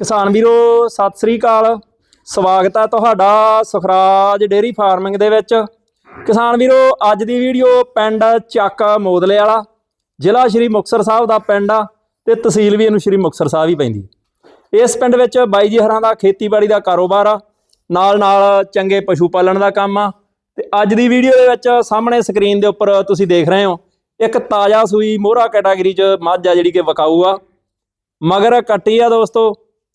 ਕਿਸਾਨ ਵੀਰੋ, ਸਤਿ ਸ੍ਰੀ ਅਕਾਲ। ਸਵਾਗਤ ਹੈ ਤੁਹਾਡਾ ਸੁਖਰਾਜ ਡੇਰੀ ਫਾਰਮਿੰਗ ਦੇ ਵਿੱਚ। ਕਿਸਾਨ ਵੀਰੋ, ਅੱਜ ਦੀ ਵੀਡੀਓ ਪਿੰਡ ਚੱਕ ਮੋਦਲੇ ਵਾਲਾ, ਜ਼ਿਲ੍ਹਾ ਸ਼੍ਰੀ ਮੁਕਤਸਰ ਸਾਹਿਬ ਦਾ ਪਿੰਡ ਆ ਤੇ ਤਹਿਸੀਲ ਵੀ ਇਹਨੂੰ ਸ਼੍ਰੀ ਮੁਕਤਸਰ ਸਾਹਿਬ ਹੀ ਪੈਂਦੀ। ਇਸ ਪਿੰਡ ਵਿੱਚ ਬਾਈ ਜੀ ਹਰਾਂ ਦਾ ਖੇਤੀਬਾੜੀ ਦਾ ਕਾਰੋਬਾਰ ਆ ਨਾਲ ਨਾਲ ਚੰਗੇ ਪਸ਼ੂ ਪਾਲਣ ਦਾ ਕੰਮ ਆ। ਤੇ ਅੱਜ ਦੀ ਵੀਡੀਓ ਦੇ ਵਿੱਚ ਸਾਹਮਣੇ ਸਕਰੀਨ ਦੇ ਉੱਪਰ ਤੁਸੀਂ ਦੇਖ ਰਹੇ ਹੋ, ਇੱਕ ਤਾਜ਼ਾ ਸੂਈ ਮੋਹਰਾ ਕੈਟਾਗਰੀ 'ਚ ਮੱਝ ਆ ਜਿਹੜੀ ਕਿ ਵਿਕਾਊ ਆ। ਮਗਰ ਕੱਟੀ ਆ ਦੋਸਤੋ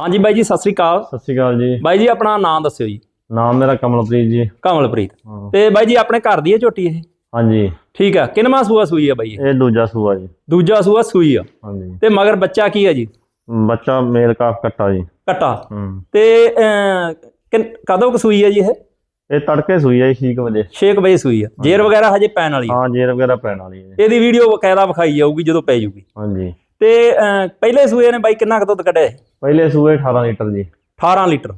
ਹਾਂਜੀ ਬਾਈ ਜੀ ਸਤਿ ਸ੍ਰੀ ਅਕਾਲ। ਸਤਿ ਸ਼੍ਰੀ ਅਕਾਲ ਜੀ। ਬਾਈ ਜੀ ਆਪਣਾ ਨਾਮ ਦੱਸਿਓ ਜੀ। ਨਾਮ ਮੇਰਾ ਕਮਲਪ੍ਰੀਤ ਜੀ। ਕਮਲਪ੍ਰੀਤ। ਹਾਂ। ਤੇ ਬਾਈ ਜੀ ਆਪਣੇ ਘਰ ਦੀ ਹੈ ਝੋਟੀ ਇਹ? ਹਾਂਜੀ। ਠੀਕ ਆ। ਕਿੰਨਵਾਂ ਸੂਆ ਸੂਈ ਆ ਬਾਈ ਇਹ? ਇਹ ਦੂਜਾ ਸੂਆ ਜੀ। ਦੂਜਾ ਸੂਆ ਸੂਈ ਆ। ਹਾਂਜੀ। ਤੇ ਮਗਰ ਬੱਚਾ ਕੀ ਆ ਜੀ? ਬੱਚਾ ਮੇਲ ਕਾਫ ਕੱਟਾ ਜੀ। ਕਟਾ। ਹੂੰ। ਤੇ ਕਿੰਨ- ਕਦੋਂ ਕੁ ਸੂਈ ਆ ਜੀ ਇਹ? ਇਹ ਤੜਕੇ ਸੂਈ ਆ 6 ਵਜੇ। 6 ਵਜੇ ਸੂਈ ਆ। ਜੇਰ ਵਗੈਰਾ ਹਜੇ ਪੈਣ ਵਾਲੀ ਆ। ਹਾਂ ਜੇਰ ਵਗੈਰਾ ਪੈਣ ਵਾਲੀ ਹੈ ਇਹਦੀ ਵੀਡੀਓ ਬਕਾਇਦਾ ਵਿਖਾਈ ਜਾਊਗੀ ਜਦੋਂ ਪੈ ਜਾਊਗੀ। ਹਾਂਜੀ। ਤੇ ਅਹ, ਪਹਿਲੇ ਸੂਏ ਨੇ ਬਾਈ ਕਿੰਨਾ ਕੁ ਦੁੱਧ ਕੱਢਿਆ ਇਹ? ਪਹਿਲੇ ਸੂਏ 18 ਲੀਟਰ ਜੀ। 18 ਲੀਟਰ।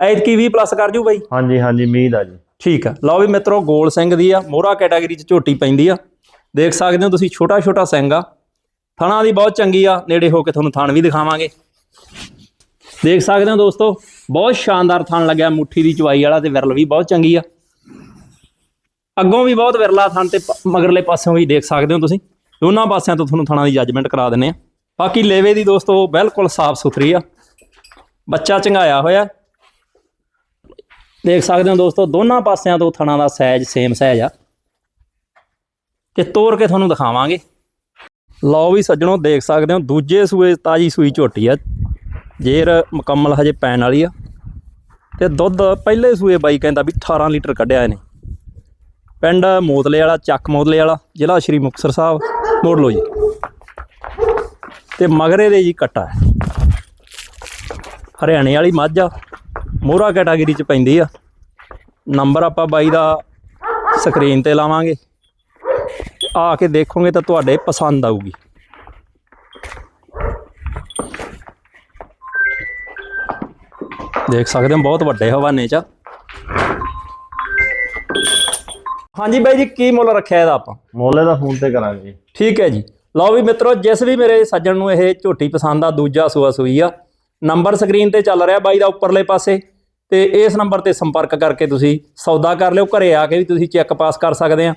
ਐਤਕੀ 20 ਪਲੱਸ ਕਰ ਜੂ ਬਾਈ? ਹਾਂਜੀ ਹਾਂਜੀ ਮੀਦ ਆ ਜੀ। ਠੀਕ ਆ। ਲਓ ਵੀ ਮਿੱਤਰੋ ਗੋਲ ਸਿੰਘ ਦੀ ਆ ਮੋਹਰਾ ਕੈਟਾਗਰੀ ਚ ਝੋਟੀ ਪੈਂਦੀ ਆ। ਦੇਖ ਸਕਦੇ ਹੋ ਤੁਸੀਂ ਛੋਟਾ ਛੋਟਾ ਸਿੰਘ ਆ। ਥਣਾ ਦੀ ਬਹੁਤ ਚੰਗੀ ਆ ਨੇੜੇ ਹੋ ਕੇ ਤੁਹਾਨੂੰ ਥਣ ਵੀ ਦਿਖਾਵਾਂਗੇ। ਦੇਖ ਸਕਦੇ ਹੋ ਦੋਸਤੋ ਬਹੁਤ ਸ਼ਾਨਦਾਰ ਥਣ ਲੱਗਿਆ ਮੁੱਠੀ ਦੀ ਚਵਾਈ ਵਾਲਾ ਤੇ ਵਿਰਲ ਵੀ ਬਹੁਤ ਚੰਗੀ ਆ। ਅੱਗੋਂ ਵੀ ਬਹੁਤ ਵਿਰਲਾ ਥਣ ਤੇ ਪ- ਮਗਰਲੇ ਪਾਸਿਓਂ ਵੀ ਦੇਖ ਸਕਦੇ ਹੋ ਤੁਸੀਂ। ਦੋਨਾਂ ਪਾਸਿਆਂ ਤੋਂ ਤੁਹਾਨੂੰ ਥਣਾ ਦੀ ਜੱਜਮੈਂਟ ਕਰਾ ਦਿੰਨੇ ਆ ਬਾਕੀ ਲੇਵੇ ਦੀ ਦੋਸਤੋ ਬਿਲਕੁਲ ਸਾਫ਼ ਸੁਥਰੀ ਆ। ਬੱਚਾ ਚੰਗਾਇਆ ਹੋਇਆ। ਦੇਖ ਸਕਦੇ ਹੋ ਦੋਸਤੋ, ਦੋਨਾਂ ਪਾਸਿਆਂ ਤੋਂ ਥਣਾ ਦਾ ਸਾਈਜ਼ ਸੇਮ ਸਾਈਜ਼ ਆ। ਤੇ ਤੋੜ ਕੇ ਤੁਹਾਨੂੰ ਦਿਖਾਵਾਂਗੇ। ਲਓ ਵੀ ਸੱਜਣੋ, ਦੇਖ ਸਕਦੇ ਹੋ, ਦੂਜੇ ਸੂਏ ਤਾਜੀ ਸੂਈ ਝੋਟੀ ਆ। ਜੇਰ ਮੁਕੰਮਲ ਹਜੇ ਪੈਣ ਵਾਲੀ ਆ। ਤੇ ਦੁੱਧ ਪਹਿਲੇ ਸੂਏ ਬਾਈ ਕਹਿੰਦਾ ਵੀ 18 ਲੀਟਰ ਕੱਢਿਆ ਇਹਨੇ। ਪਿੰਡ ਮੋਦਲੇ ਵਾਲਾ, ਚੱਕ ਮੋਦਲੇ ਵਾਲਾ, ਜ਼ਿਲ੍ਹਾ ਸ਼੍ਰੀ ਮੁਕਤਸਰ ਸਾਹਿਬ। ਮੋੜ ਲਓ ਜੀ। ਤੇ ਮਗਰੇ ਦੇ ਜੀ ਕੱਟਾ ਹਰਿਆਣੇ ਵਾਲੀ ਮੱਝ ਆ, ਮੋਹਰਾ ਕੈਟਾਗਰੀ ਚ ਪੈਂਦੀ ਆ। ਨੰਬਰ ਆਪਾਂ ਬਾਈ ਦਾ ਸਕਰੀਨ ਤੇ ਲਾਵਾਂਗੇ। ਆ ਕੇ ਦੇਖੋਗੇ ਤਾਂ ਤੁਹਾਡੇ ਪਸੰਦ ਆਊਗੀ। ਦੇਖ ਸਕਦੇ ਹੋ, ਬਹੁਤ ਵੱਡੇ ਹਵਾਨੇ ਚ ਹਾਂਜੀ ਬਾਈ ਜੀ ਕੀ ਮੁੱਲ ਰੱਖਿਆ ਇਹਦਾ ਆਪਾਂ? ਮੋਲੇ ਦਾ ਫੋਨ ਤੇ ਕਰਾਂਗੇ ਠੀਕ ਹੈ ਜੀ। ਲਓ ਵੀ ਮਿੱਤਰੋ ਜਿਸ ਵੀ ਮੇਰੇ ਸੱਜਣ ਨੂੰ ਇਹ ਝੋਟੀ ਪਸੰਦ ਆ ਦੂਜਾ ਸੂਆ ਸੂਈ ਆ ਨੰਬਰ ਸਕਰੀਨ ਤੇ ਚੱਲ ਰਿਹਾ ਬਾਈ ਦਾ ਉੱਪਰਲੇ ਪਾਸੇ ਤੇ ਇਸ ਨੰਬਰ ਤੇ ਸੰਪਰਕ ਕਰਕੇ ਤੁਸੀਂ ਸੌਦਾ ਕਰ ਲਿਓ ਘਰੇ ਆ ਕੇ ਵੀ ਤੁਸੀਂ ਚੈੱਕ ਪਾਸ ਕਰ ਸਕਦੇ ਆ।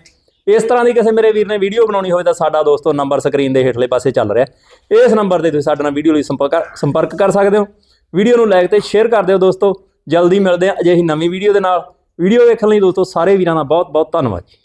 ਇਸ ਤਰ੍ਹਾਂ ਦੀ ਕਿਸੇ ਮੇਰੇ ਵੀਰ ਨੇ ਵੀਡੀਓ ਬਣਾਉਣੀ ਹੋਵੇ ਤਾਂ ਸਾਡਾ ਦੋਸਤੋ ਨੰਬਰ ਸਕਰੀਨ ਦੇ ਹੇਠਲੇ ਪਾਸੇ ਚੱਲ ਰਿਹਾ। ਇਸ ਨੰਬਰ ਤੇ ਤੁਸੀਂ ਸਾਡੇ ਨਾਲ ਵੀਡੀਓ ਲਈ ਸੰਪਰਕ ਸੰਪਰਕ ਕਰ ਸਕਦੇ ਹੋ। ਵੀਡੀਓ ਨੂੰ ਲਾਈਕ ਤੇ ਸ਼ੇਅਰ ਕਰ ਦਿਓ ਦੋਸਤੋ। ਜਲਦੀ ਮਿਲਦੇ ਆ ਅਜਿਹੀ ਨਵੀਂ ਵੀਡੀਓ ਦੇ ਨਾਲ। ਵੀਡੀਓ ਵੇਖਣ ਲਈ ਦੋਸਤੋ ਸਾਰੇ ਵੀਰਾਂ ਦਾ ਬਹੁਤ ਬਹੁਤ ਧੰਨਵਾਦ ਜੀ।